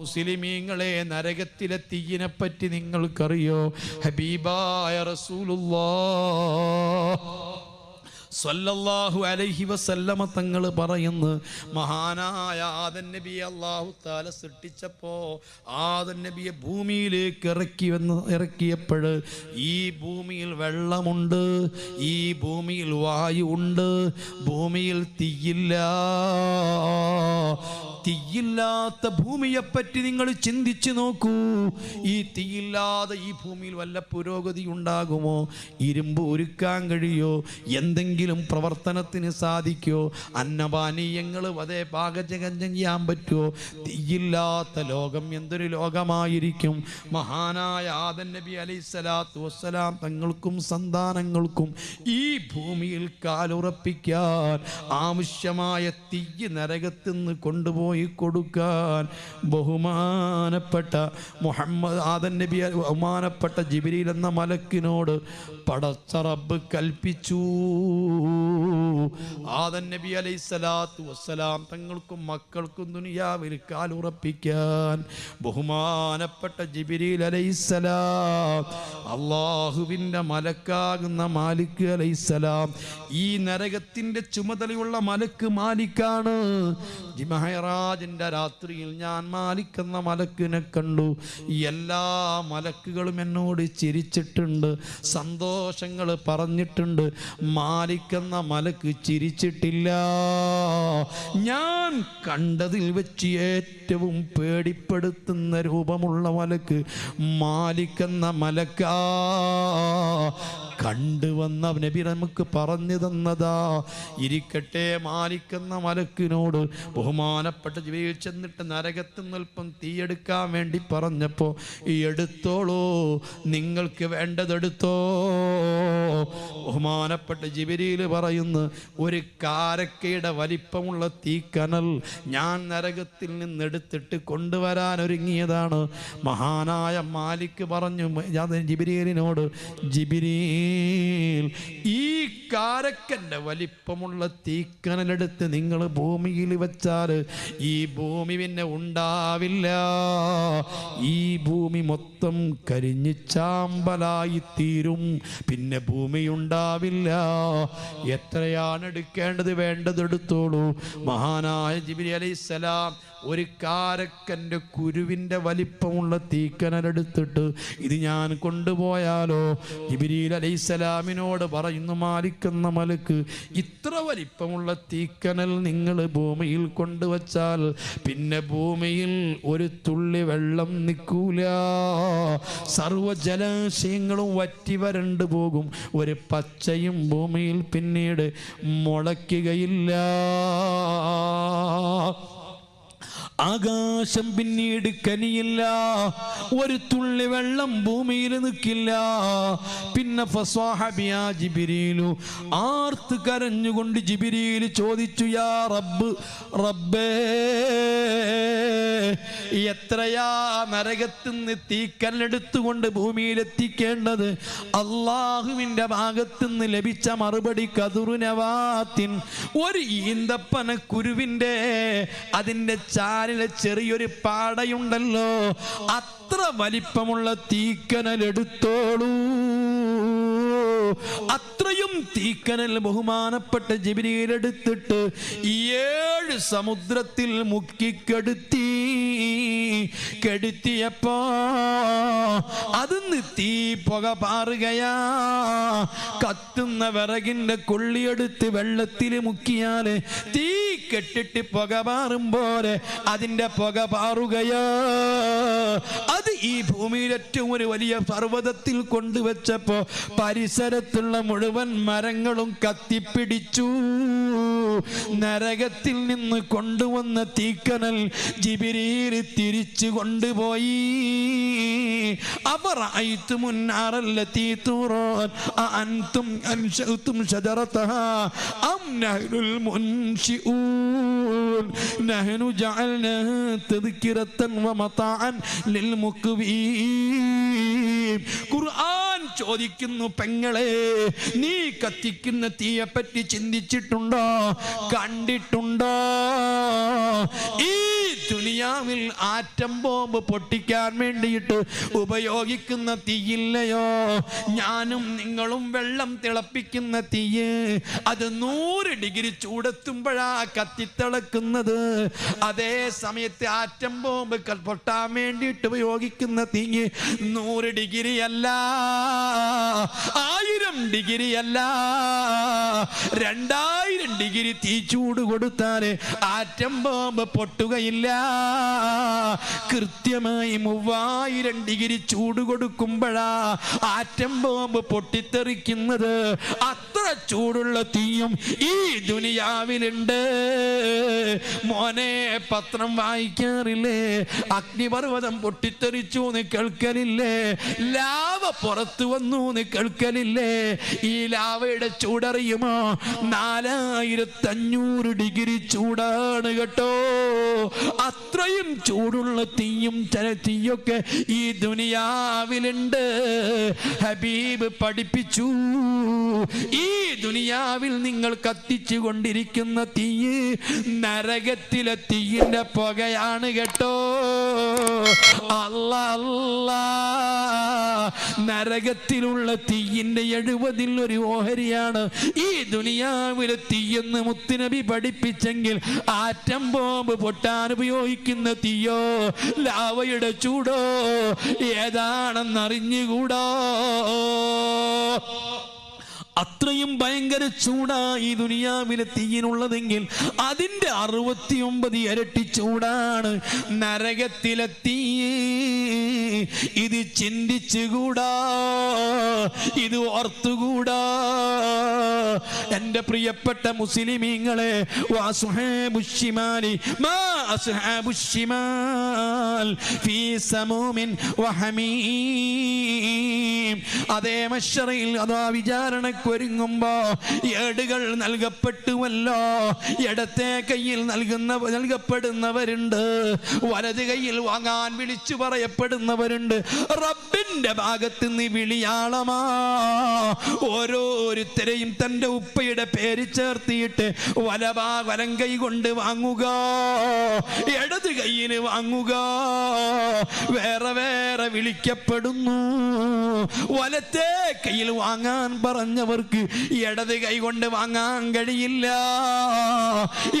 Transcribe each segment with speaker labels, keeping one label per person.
Speaker 1: മുസ്ലിമീങ്ങളെ നരകത്തിലെ തീയിനെ പറ്റി നിങ്ങൾക്കറിയോ? ഹബീബായ റസൂലുള്ളാ. സല്ലല്ലാഹു അലൈഹി വസല്ലമ തങ്ങൾ പറയുന്നു മഹാനായ ആദൻ നബിയെ അള്ളാഹു താല സൃഷ്ടിച്ചപ്പോ ആദൻ നബിയെ ഭൂമിയിലേക്ക് ഇറക്കി വന്ന് ഇറക്കിയപ്പോൾ ഈ ഭൂമിയിൽ വെള്ളമുണ്ട് ഈ ഭൂമിയിൽ വായു ഉണ്ട് ഭൂമിയിൽ തീയില്ല. തീയില്ലാത്ത ഭൂമിയെപ്പറ്റി നിങ്ങൾ ചിന്തിച്ചു നോക്കൂ. ഈ തീയില്ലാതെ ഈ ഭൂമിയിൽ വല്ല പുരോഗതി ഉണ്ടാകുമോ? ഇരുമ്പ് ഒരുക്കാൻ കഴിയോ? എന്തെങ്കിലും പ്രവർത്തനത്തിന് സാധിക്കോ? അന്നപാനീയങ്ങൾ അതേ പാകചകം ചെയ്യാൻ പറ്റുമോ? തീയില്ലാത്ത ലോകം എന്തൊരു ലോകമായിരിക്കും? മഹാനായ ആദൻ നബി അലൈഹി സ്വലാത്തു വസ്സലാം തങ്ങൾക്കും സന്താനങ്ങൾക്കും ഈ ഭൂമിയിൽ കാലുറപ്പിക്കാൻ ആവശ്യമായ തീയ് നരകത്തുനിന്ന് കൊണ്ടുപോയി കൊടുക്കാൻ ബഹുമാനപ്പെട്ട മുഹമ്മദ് ആദൻ നബി ബഹുമാനപ്പെട്ട ജിബിരിയിൽ എന്ന മലക്കിനോട് പടച്ചറബ് കൽപ്പിച്ചു. ആദൻ നബി അലൈഹി സ്വലാത്തു വസ്സലാം തങ്ങൾക്കും മക്കൾക്കും ദുനിയാവിൽ കാലുറപ്പിക്കാൻ ബഹുമാനപ്പെട്ട ജിബിരിൽ അലൈഹിസ്സലാം അള്ളാഹുവിന്റെ മലക്കാകുന്ന മാലിക് അലൈഹിസ്സലാം ഈ നരകത്തിന്റെ ചുമതലയുള്ള മലക്ക് മാലിക്കാണ്. ജിമഹറാജിന്റെ രാത്രിയിൽ ഞാൻ മാലിക് എന്ന മലക്കിനെ കണ്ടു. എല്ലാ മലക്കുകളും എന്നോട് ചിരിച്ചിട്ടുണ്ട് സന്തോഷങ്ങൾ പറഞ്ഞിട്ടുണ്ട്. മാലിക് എന്ന മലക്ക് ചിരിച്ചിട്ടില്ല. ഞാൻ കണ്ടതിൽ വെച്ച് ഏറ്റവും പേടിപ്പെടുത്തുന്ന രൂപമുള്ള മലക്ക് മാലിക് എന്ന മലക്കാ. കണ്ടുവന്ന നബി നമുക്ക് പറഞ്ഞു തന്നതാ. ഇരിക്കട്ടെ മാലിക്കുന്ന മലക്കിനോട് ബഹുമാനപ്പെട്ട ജീവിയിൽ ചെന്നിട്ട് നരകത്തിൽ നിൽപ്പം തീയെടുക്കാൻ വേണ്ടി പറഞ്ഞപ്പോൾ ഈ എടുത്തോളൂ നിങ്ങൾക്ക് വേണ്ടതെടുത്തോ ബഹുമാനപ്പെട്ട ജിബിരിയിൽ പറയുന്നു ഒരു കാരക്കയുടെ വലിപ്പമുള്ള തീക്കനൽ ഞാൻ നരകത്തിൽ നിന്നെടുത്തിട്ട് കൊണ്ടുവരാൻ ഒരുങ്ങിയതാണ്. മഹാനായ മാലിക് പറഞ്ഞു ഞാൻ ജിബിരിയലിനോട് ഈ കാരക്കന്റെ വലിപ്പമുള്ള തീക്കനലെടുത്ത് നിങ്ങൾ ഭൂമിയിൽ വെച്ചാൽ ഈ ഭൂമി പിന്നെ ഉണ്ടാവില്ല. ഈ ഭൂമി മൊത്തം കരിഞ്ഞ് ചാമ്പലായി തീരും. പിന്നെ ഭൂമി ഉണ്ടാവില്ല. എത്രയാണ് എടുക്കേണ്ടത് വേണ്ടത് എടുത്തോളൂ. മഹാനായ ജിബിരി അലൈഹിസ്സലാം ഒരു കാരക്കന്റെ കുരുവിന്റെ വലിപ്പമുള്ള തീക്കനലെടുത്തിട്ട് ഇത് ഞാൻ കൊണ്ടുപോയാലോ? ജിബിരിൽ അലൈസലാമിനോട് പറയുന്നു മാലിക്കുന്ന മലക്ക് ഇത്ര വലിപ്പമുള്ള തീക്കനൽ നിങ്ങൾ ഭൂമിയിൽ കൊണ്ടുവച്ചാൽ പിന്നെ ഭൂമിയിൽ ഒരു തുള്ളി വെള്ളം നിൽക്കൂല. സർവ ജലാശയങ്ങളും വറ്റി വരണ്ടു പോകും. ഒരു പച്ചയും ഭൂമിയിൽ പിന്നീട് മുളയ്ക്കുകയില്ല. ആകാശം പിന്നീട് കനിയില്ല. ഒരു തുള്ളി വെള്ളം ഭൂമിയിൽ നിൽക്കില്ല. പിന്നെ ജിബിരിയിലു ആർത്ത് കരഞ്ഞുകൊണ്ട് ജിബിരിയിൽ ചോദിച്ചു യാ റബ്ബ് റബ്ബേ എത്രയാ നരകത്തിൽ നിന്ന് തീക്കല്ലെടുത്തുകൊണ്ട് ഭൂമിയിൽ എത്തിക്കേണ്ടത്? അള്ളാഹുവിന്റെ ഭാഗത്തുനിന്ന് ലഭിച്ച മറുപടി കതുറുനവാത്തിൻ. ഒരു ഈന്തപ്പന കുരുവിന്റെ അതിന്റെ ചാലിലെ ചെറിയൊരു പാടയുണ്ടല്ലോ. അത്ര വലിപ്പമുള്ള തീക്കനൽ എടുത്തോളൂ അത്രയും തീക്കനൽ ബഹുമാനപ്പെട്ട ജിബിരിയിലെടുത്തിട്ട് ഏഴ് സമുദ്രത്തിൽ മുക്കിക്കെടുത്തി. കെടുത്തിയപ്പോ അതിന്ന് തീ പുക പാറുകയാ. കത്തുന്ന വിറകിന്റെ കൊള്ളിയെടുത്ത് വെള്ളത്തിൽ മുക്കിയാൽ തീ കെട്ടിട്ട് പുക പാറും അതിന്റെ പുക പാറുകയാ. അത് ഈ ഭൂമിയിൽ ഏറ്റവും ഒരു വലിയ പർവതത്തിൽ കൊണ്ടുവച്ചപ്പോ പരിസരത്തുള്ള മുഴുവൻ മരങ്ങളും കത്തിപ്പിടിച്ചു. നരകത്തിൽ നിന്ന് കൊണ്ടുവന്ന തീക്കനൽ ജിബിരിയിൽ തിരിച്ചു കൊണ്ടുപോയി. ഖുർആൻ ചോദിക്കുന്നു പെങ്ങളെ നീ കത്തിക്കുന്ന പറ്റി ചിന്തിച്ചിട്ടുണ്ടോ? കണ്ടിട്ടുണ്ടോ? ഈ ദുനിയാവിൽ ആറ്റം ബോംബ് പൊട്ടിക്കാൻ വേണ്ടിയിട്ട് ഉപയോഗിക്കുന്ന തീയില്ലയോ? ഞാനും നിങ്ങളും വെള്ളം തിളപ്പിക്കുന്ന തീയ് അത് നൂറ് ഡിഗ്രി ചൂടെത്തുമ്പോഴാ കത്തിത്തിളക്കുന്നത്. അതേ സമയത്ത് ആറ്റം ബോംബ് പൊട്ടാൻ വേണ്ടിയിട്ട് ഉപയോഗിക്കുന്ന തീയ് നൂറ് ഡിഗ്രി അല്ല ആയിരം ഡിഗ്രി അല്ല രണ്ടായിരം ഡിഗ്രി തീ ചൂട് കൊടുത്താൽ ആറ്റം ബോംബ് പൊട്ടുകയില്ല. കൃത്യമായി മൂവായിരം ഡിഗ്രി ചൂട് കൊടുക്കുമ്പോഴാ ആറ്റം ബോംബ് പൊട്ടിത്തെറിക്കുന്നത്. അത്ര ചൂടുള്ള തീയും ഈ ദുനിയാവിലുണ്ട്. മോനെ പത്രം വായിക്കാറില്ലേ? അഗ്നിപർവതം പൊട്ടിത്തെറിച്ചു എന്ന് കേൾക്കലില്ലേ? ലാവ പുറത്തു വന്നു എന്ന് കേൾക്കലില്ലേ? ഈ ലാവയുടെ ചൂടറിയുമോ? നാലായിരത്തഞ്ഞൂറ് ഡിഗ്രി ചൂടാണ് കേട്ടോ. അത്രയും ചൂടുള്ള തീയും ചില തീയൊക്കെ ഈ ദുനിയാവിലുണ്ട്. ഹബീബ് പഠിപ്പിച്ചു. ഈ ദുനിയാവിൽ നിങ്ങൾ കത്തിച്ചു കൊണ്ടിരിക്കുന്ന തീയ് നരകത്തിലെ തീയിന്റെ പുകയാണ് കേട്ടോ. അല്ല അല്ല. നരകത്തിലുള്ള തീയിന്റെ എഴുപതിൽ ഒരു ഓഹരിയാണ് ഈ ദുനിയാവിലെ തീയെന്ന് മുത്തുനബി പഠിപ്പിച്ചെങ്കിൽ ആറ്റം ബോംബ് പൊട്ടാൻ ഉപയോഗിക്കുന്ന തീയോ? ലാവയുടെ ചൂടോ? ഏതാണെന്നറിഞ്ഞുകൂടാ? അത്രയും ഭയങ്കര ചൂടാ ഈ ദുനിയാവിലെ തീയിനുള്ളതെങ്കിൽ അതിന്റെ അറുപത്തിയൊമ്പത് ഇരട്ടി ചൂടാണ് നരകത്തിലെ തീ. ഇത് ചിന്തിച്ചുകൂടാ ഇത് ഓർത്തുകൂടാ. എന്റെ പ്രിയപ്പെട്ട മുസ്ലിമീങ്ങളെ ഫീ സമൂമിൻ വഹമീം അതേ മഷറയിൽ അതാ വിചാരണക്കൊരുങ്ങുമ്പോ ഏടുകൾ നൽകപ്പെട്ടുവല്ലോ. ഇടത്തെ കയ്യിൽ നൽകുന്ന നൽകപ്പെടുന്നവരുണ്ട്. വലത് കയ്യിൽ വാങ്ങാൻ വിളിച്ചു പറയപ്പെടുന്നവരുണ്ട്. റബ്ബിന്റെ ഭാഗത്ത് നിന്ന് വിളിയാളമാ. ഓരോരുത്തരെയും തന്റെ ഉപ്പയുടെ പേര് ചേർത്തിയിട്ട് വലവാ വലം കൈ കൊണ്ട് വാങ്ങുക. ഇടത് കയ്യിൽ വാങ്ങുക. വേറെ വേറെ വിളിക്കപ്പെടുന്നു. വലത്തെ കയ്യിൽ വാങ്ങാൻ പറഞ്ഞവർക്ക് ഇടത് കൈ കൊണ്ട് വാങ്ങാൻ കഴിയില്ല.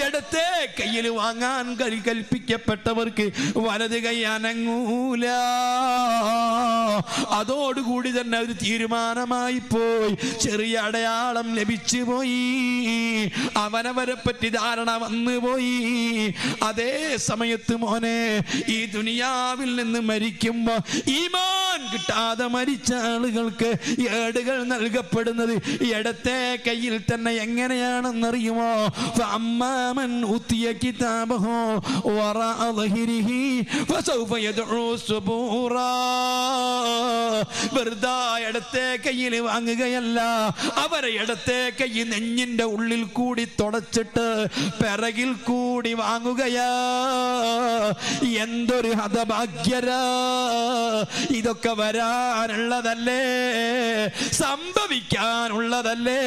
Speaker 1: ഇടത്തെ കയ്യിൽ വാങ്ങാൻ കഴി കൽപ്പിക്കപ്പെട്ടവർക്ക് വലത് കൈ അനങ്ങൂല. അതോടുകൂടി തന്നെ ഒരു തീരുമാനമായി പോയി. ചെറിയ അടയാളം ലഭിച്ചു പോയി. അവനവരെ പറ്റി ധാരണ വന്നു പോയി. അതേ സമയത്ത് മോനെ ഈ ദുനിയാവിൽ നിന്ന് മരിക്കുമ്പോ ഈമാൻ കിട്ടാതെ മരിച്ച ആളുകൾക്ക് ഏടുകൾ നൽകപ്പെടുന്നത് ഇടത്തെ കയ്യിൽ തന്നെ എങ്ങനെയാണെന്നറിയുമോ? അമ്മാമൻ ഉത്തിയ കിതാബഹു വെറുതെ ഇടത്തെ കയ്യിൽ വാങ്ങുകയല്ല അവരെ ഇടത്തെ കൈ നെഞ്ഞിന്റെ ഉള്ളിൽ കൂടി തുടച്ചിട്ട് പിറകിൽ കൂടി വാങ്ങുകയാ. എന്തൊരു ഹതഭാഗ്യരാ. ഇതൊക്കെ വരാനുള്ളതല്ലേ? സംഭവിക്കാനുള്ളതല്ലേ?